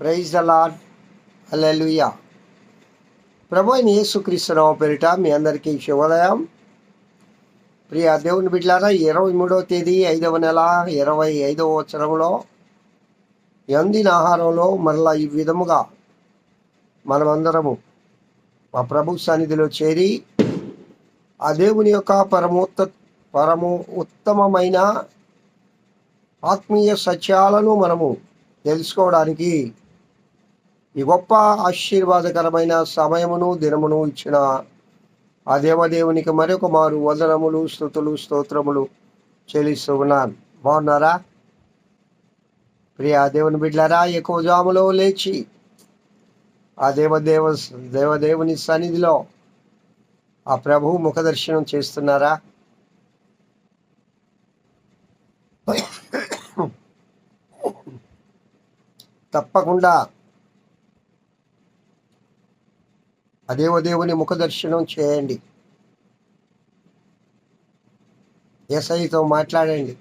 Praise the hallelujah ప్రభు అయిన యేసుక్రీస్తురావు పేరిట మీ అందరికీ శుభోదయం. ప్రియ దేవుని బిడ్డారా ఇరవై మూడవ తేదీ ఐదవ నెల ఇరవై ఐదవ వచనంలో ఎందిన ఆహారంలో మరలా ఈ విధముగా మనమందరము మా ప్రభు సన్నిధిలో చేరి ఆ దేవుని యొక్క పరమోత్త పరము ఉత్తమమైన ఆత్మీయ సత్యాలను మనము తెలుసుకోవడానికి ఈ గొప్ప ఆశీర్వాదకరమైన సమయమును దినమును ఇచ్చిన ఆ దేవదేవునికి మరొక మారు వందనములు స్థుతులు స్తోత్రములు చెల్లిస్తూ ఉన్నాను. బాగున్నారా? ప్రియ దేవుని బిడ్డారా ఎక్కువ జాములో లేచి ఆ దేవదేవ దేవదేవుని సన్నిధిలో ఆ ప్రభు ముఖదర్శనం చేస్తున్నారా? తప్పకుండా అదేవ దేవుని ముఖదర్శనం చేయండి. ఎస్ఐతో మాట్లాడండి.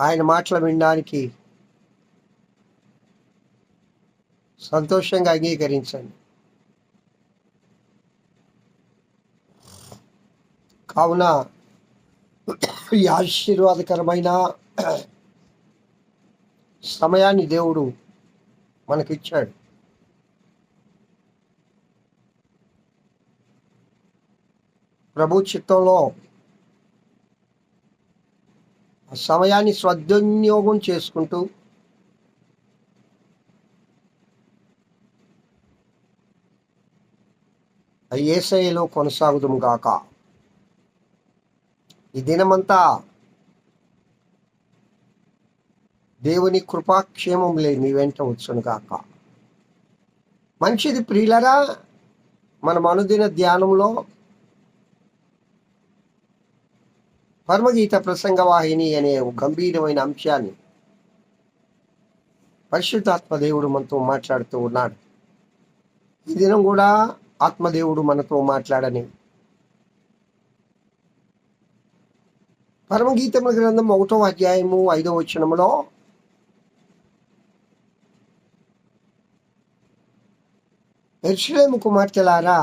ఆయన మాటలు వినడానికి సంతోషంగా అంగీకరించండి. కావున ఈ ఆశీర్వాదకరమైన సమయాన్ని దేవుడు మనకిచ్చాడు. ప్రభు చిత్తంలో ఆ సమయాన్ని సద్వినియోగం చేసుకుంటూ ఆ ఏసైలో కొనసాగుదాం గాక. ఈ దినమంతా దేవుని కృపాక్షేమములే నీ వెంట వచ్చునుగాక మంచిది ప్రియులరా మన అనుదిన ధ్యానంలో పరమగీత ప్రసంగ వాహిని అనే ఒక గంభీరమైన అంశాన్ని పరిశుద్ధాత్మ దేవుడు మనతో మాట్లాడుతూ ఉన్నాడు. ఈ దినం కూడా ఆత్మదేవుడు మనతో మాట్లాడని. పరమగీతముల గ్రంథం ఒకటో అధ్యాయము ఐదో వచనములో ఎర్షలేము కుమార్తెలారా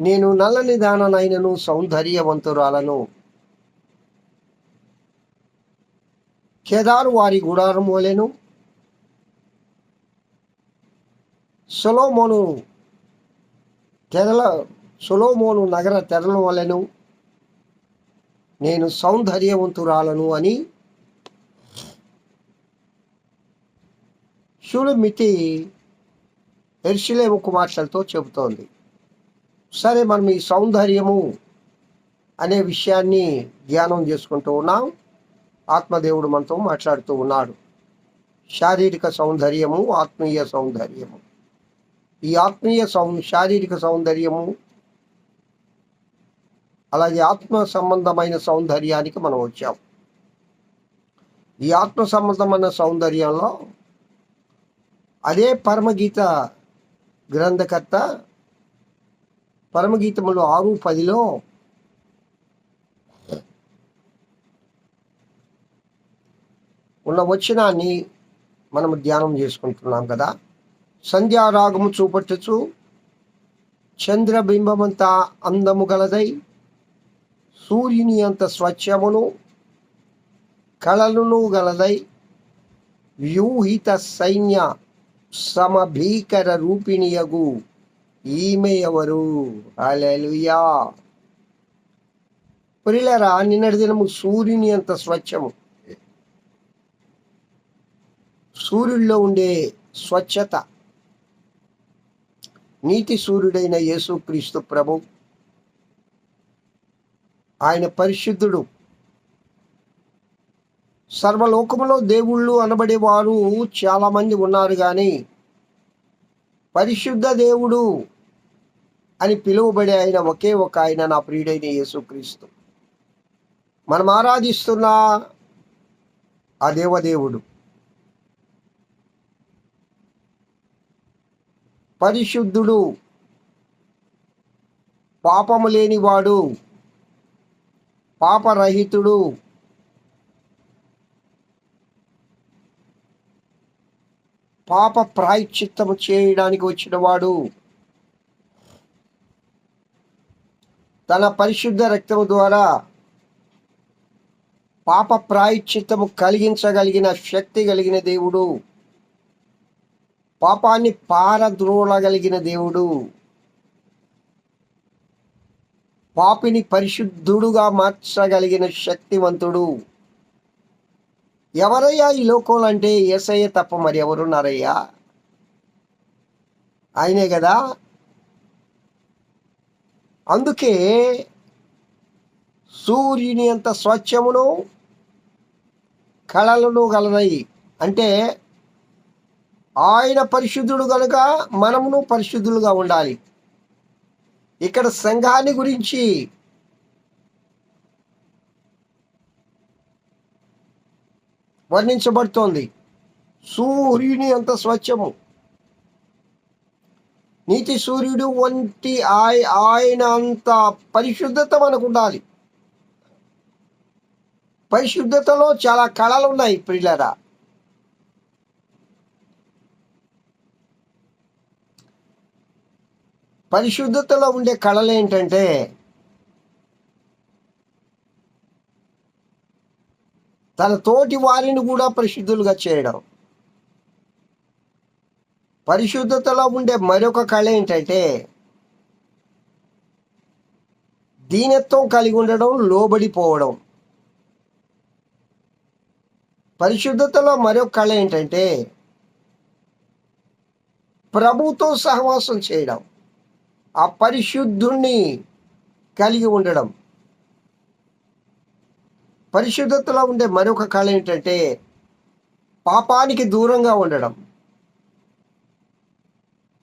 నేను నల్లని దాననైనను సౌందర్యవంతురాలను. కేదారు వారి గుడారం వలెను సొలోమోను తెరల సొలోమోను నగర తెరల వలెను నేను సౌందర్యవంతురాలను అని షులుమితి ఎర్షిలేము కుమార్తెలతో చెబుతోంది. సరే మనం ఈ సౌందర్యము అనే విషయాన్ని ధ్యానం చేసుకుంటూ ఉన్నాం. ఆత్మదేవుడు మనతో మాట్లాడుతూ ఉన్నాడు. శారీరక సౌందర్యము ఆత్మీయ సౌందర్యము. ఈ ఆత్మీయ సౌ శారీరక సౌందర్యము అలాగే ఆత్మ సంబంధమైన సౌందర్యానికి మనం వచ్చాం. ఈ ఆత్మ సంబంధమైన సౌందర్యంలో అదే పరమగీత గ్రంథకర్త పరమగీతములు ఆరు పదిలో ఉన్న వచనాన్ని మనం ధ్యానం చేసుకుంటున్నాం కదా. సంధ్యారాగము చూపట్టుచు చంద్రబింబమంత అందము గలదై సూర్యుని అంత స్వచ్ఛమును కళలను గలదై వ్యూహిత సైన్య సమభీకర రూపిణియగు ఈమె ఎవరు అలెలుయా ప్రిలరా నిన్నటి దినము సూర్యుని అంత స్వచ్ఛము. సూర్యుల్లో ఉండే స్వచ్ఛత. నీతి సూర్యుడైన యేసుక్రీస్తు ప్రభు ఆయన పరిశుద్ధుడు. సర్వలోకములో దేవుళ్ళు అనబడేవారు చాలామంది ఉన్నారు కానీ పరిశుద్ధ దేవుడు అని పిలువబడే ఆయన ఒకే ఒక ఆయన నా ప్రియుడైన యేసుక్రీస్తు. మనం ఆరాధిస్తున్న ఆ దేవదేవుడు. పరిశుద్ధుడు పాపము లేనివాడు పాపరహితుడు పాప ప్రాయశ్చిత్తము చేయడానికి వచ్చినవాడు. తన పరిశుద్ధ రక్తము ద్వారా పాప ప్రాయశ్చిత్తము కలిగించగలిగిన శక్తి కలిగిన దేవుడు. పాపాన్ని పారద్రోలగలిగిన దేవుడు. పాపిని పరిశుద్ధుడుగా మార్చగలిగిన శక్తివంతుడు. ఎవరయ్యా ఈ లోకంలో అంటే ఏసయ్య తప్ప మరి ఎవరున్నారయ్యా? ఆయనే కదా. అందుకే సూర్యుని అంత స్వచ్ఛమును కళలను గలనై అంటే ఆయన పరిశుద్ధుడు కనుక మనమును పరిశుద్ధులుగా ఉండాలి. ఇక్కడ సంఘాన్ని గురించి వర్ణించబడుతోంది. సూర్యుని అంత స్వచ్ఛము. నీతి సూర్యుడు వంటి ఆయ ఆయన అంత పరిశుద్ధత మనకు ఉండాలి పరిశుద్ధతలో చాలా కళలు ఉన్నాయి ప్రియులరా. పరిశుద్ధతలో ఉండే కళలు ఏంటంటే తన తోటి వారిని కూడా పరిశుద్ధులుగా చేయడం. పరిశుద్ధతలో ఉండే మరొక కళ ఏంటంటే దీనత్వం కలిగి ఉండడం లోబడిపోవడం. పరిశుద్ధతలో మరొక కళ ఏంటంటే ప్రభుతో సహవాసం చేయడం. ఆ పరిశుద్ధుణ్ణి కలిగి ఉండడం. పరిశుద్ధతలో ఉండే మరొక కళ ఏంటంటే పాపానికి దూరంగా ఉండడం.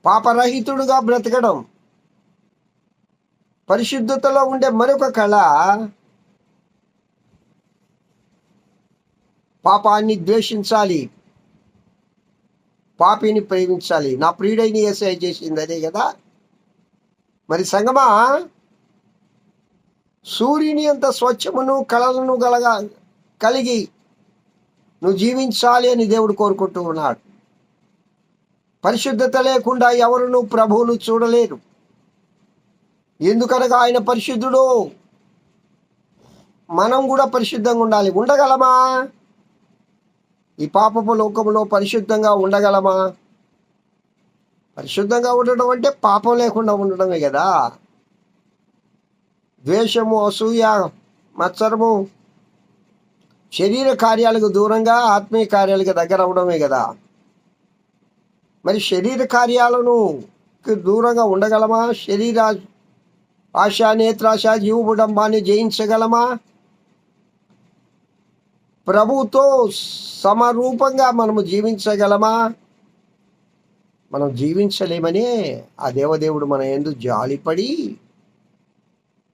పాపరహితుడుగా బ్రతకడం. పరిశుద్ధతలో ఉండే మరొక కళ పాపాన్ని ద్వేషించాలి. పాపిని ప్రేమించాలి. నా ప్రియుడైన ఏసఐ చేసింది అదే కదా. మరి సంగమా? సూర్యుని అంత స్వచ్ఛమును కళలను గలగా కలిగి నువ్వు జీవించాలి అని దేవుడు కోరుకుంటూ ఉన్నాడు. పరిశుద్ధత లేకుండా ఎవరును ప్రభువును చూడలేరు. ఎందుకనగా ఆయన పరిశుద్ధుడు? మనం కూడా పరిశుద్ధంగా ఉండాలి. ఉండగలమా? ఈ పాపపు లోకంలో పరిశుద్ధంగా ఉండగలమా? పరిశుద్ధంగా ఉండడం అంటే పాపం లేకుండా ఉండడమే కదా. ద్వేషము అసూయ మత్సరము శరీర కార్యాలకు దూరంగా ఆత్మీయ కార్యాలకు దగ్గర అవడమే కదా. మరి శరీర కార్యాలను దూరంగా ఉండగలమా? శరీర ఆశ నేత్రాశ జీవబుడంబాన్ని జయించగలమా? ప్రభుతో సమరూపంగా మనము జీవించగలమా? మనం జీవించలేమని ఆ దేవదేవుడు మన ఎందు జాలిపడి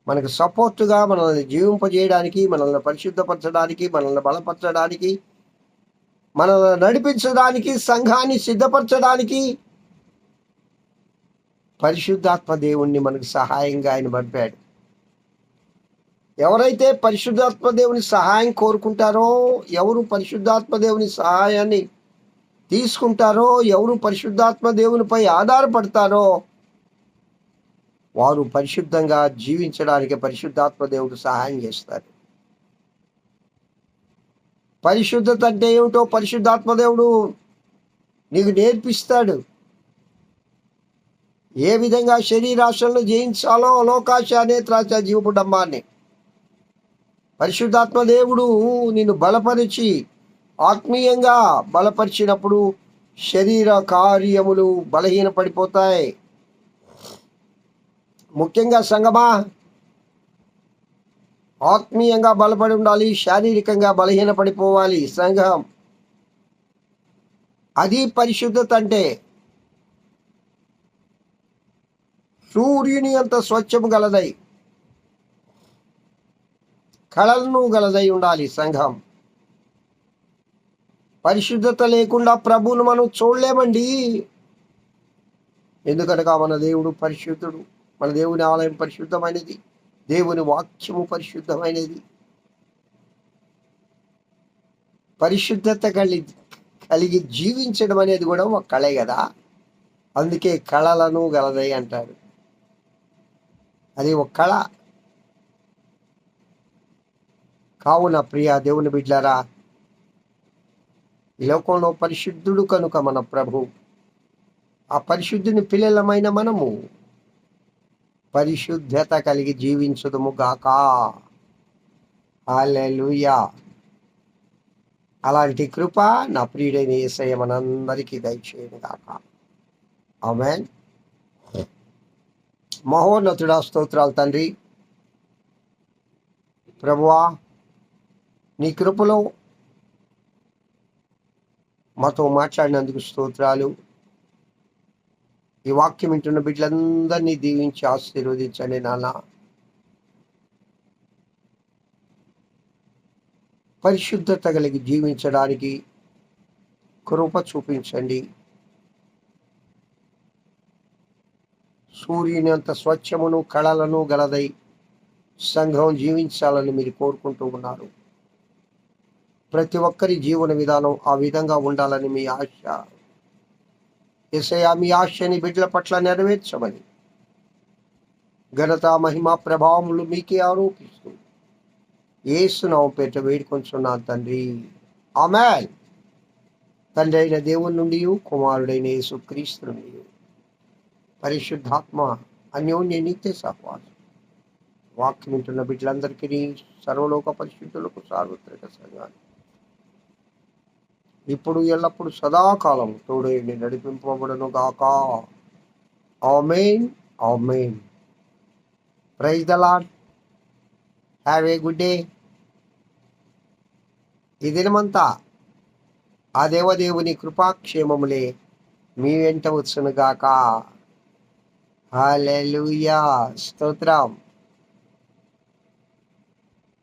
మనకు సపోర్టుగా మనల్ని జీవింపజేయడానికి మనల్ని పరిశుద్ధపరచడానికి మనల్ని బలపరచడానికి మనల్ని నడిపించడానికి సంఘాన్ని సిద్ధపరచడానికి పరిశుద్ధాత్మ దేవుణ్ణి మనకు సహాయంగా ఆయన పంపాడు. ఎవరైతే పరిశుద్ధాత్మ దేవుని సహాయం కోరుకుంటారో ఎవరు పరిశుద్ధాత్మ దేవుని సహాయాన్ని తీసుకుంటారో ఎవరు పరిశుద్ధాత్మ దేవునిపై ఆధారపడతారో వారు పరిశుద్ధంగా జీవించడానికి పరిశుద్ధాత్మ దేవుడు సహాయం చేస్తారు. పరిశుద్ధత అంటే ఏమిటో పరిశుద్ధాత్మ దేవుడు నీకు నేర్పిస్తాడు. ఏ విధంగా శరీరాశలను జయించాలో లోకాశ నేత్రాశ జీవపుడమ్మాన్ని పరిశుద్ధాత్మ దేవుడు నిన్ను బలపరిచి ఆత్మీయంగా బలపరిచినప్పుడు శరీర కార్యములు బలహీన పడిపోతాయి ముఖ్యంగా సంగమా. ఆత్మీయంగా బలపడి ఉండాలి శారీరకంగా బలహీనపడిపోవాలి సంఘం. అది పరిశుద్ధత అంటే సూర్యుని అంత స్వచ్ఛము గలదై కళలను గలదై ఉండాలి సంఘం. పరిశుద్ధత లేకుండా ప్రభువును మనం చూడలేమండి. ఎందుకనగా మన దేవుడు పరిశుద్ధుడు. మన దేవుని ఆలయం పరిశుద్ధమైనది. దేవుని వాక్యము పరిశుద్ధమైనది. పరిశుద్ధత కలి కలిగి జీవించడం అనేది కూడా ఒక కళే కదా. అందుకే కళలను గలదై అంటారు. అది ఒక కళ. కావున ప్రియ దేవుని బిడ్డారా ఈ లోకంలో పరిశుద్ధుడు కనుక మన ప్రభు. ఆ పరిశుద్ధుని పిల్లలమైన మనము పరిశుద్ధత కలిగి జీవించుదుము గాక. అలాంటి కృప నా ప్రియుడైన ఏసయ్య మనందరికీ దయచేయను గాక. ఆమెన్. మహోన్నతుడా స్తోత్రాలు తండ్రి. ప్రభువా నీ కృపలో మాతో మాట్లాడినందుకు స్తోత్రాలు. ఈ వాక్యం వింటున్న బిడ్డలందరినీ దీవించి ఆశీర్వదించండి నాన్న. పరిశుద్ధత కలిగి జీవించడానికి కృప చూపించండి. సూర్యుని అంత స్వచ్ఛమును కళలను గలదై సంఘం జీవించాలని మీరు కోరుకుంటూ ఉన్నారు. ప్రతి ఒక్కరి జీవన విధానం ఆ విధంగా ఉండాలని మీ ఆశ. ఎసయా మీ ఆశని బిడ్డల పట్ల నెరవేర్చమని. ఘనత మహిమ ప్రభావములు మీకే ఆరోపిస్తూ ఏసునామం పేట వేడుకొంచున్నాను తండ్రి. ఆమెన్. తండ్రి అయిన దేవుని నుండి కుమారుడైన యేసు క్రీస్తు నుండి పరిశుద్ధాత్మ అన్యోన్య నిత్య సహవాసం. వాక్యం వింటున్న బిడ్డలందరికీ సర్వలోక పరిశుద్ధులకు సార్వత్రిక సంఘాలు. ఇప్పుడు ఎల్లప్పుడు సదాకాలం తోడేయండి నడిపింపబడును గాక amen amen. Praise the Lord have a good day. ఈ దినమంతా ఆ దేవదేవుని కృపాక్షేమములే మీ వెంట వచ్చునుగాక. గాక స్తోత్రం.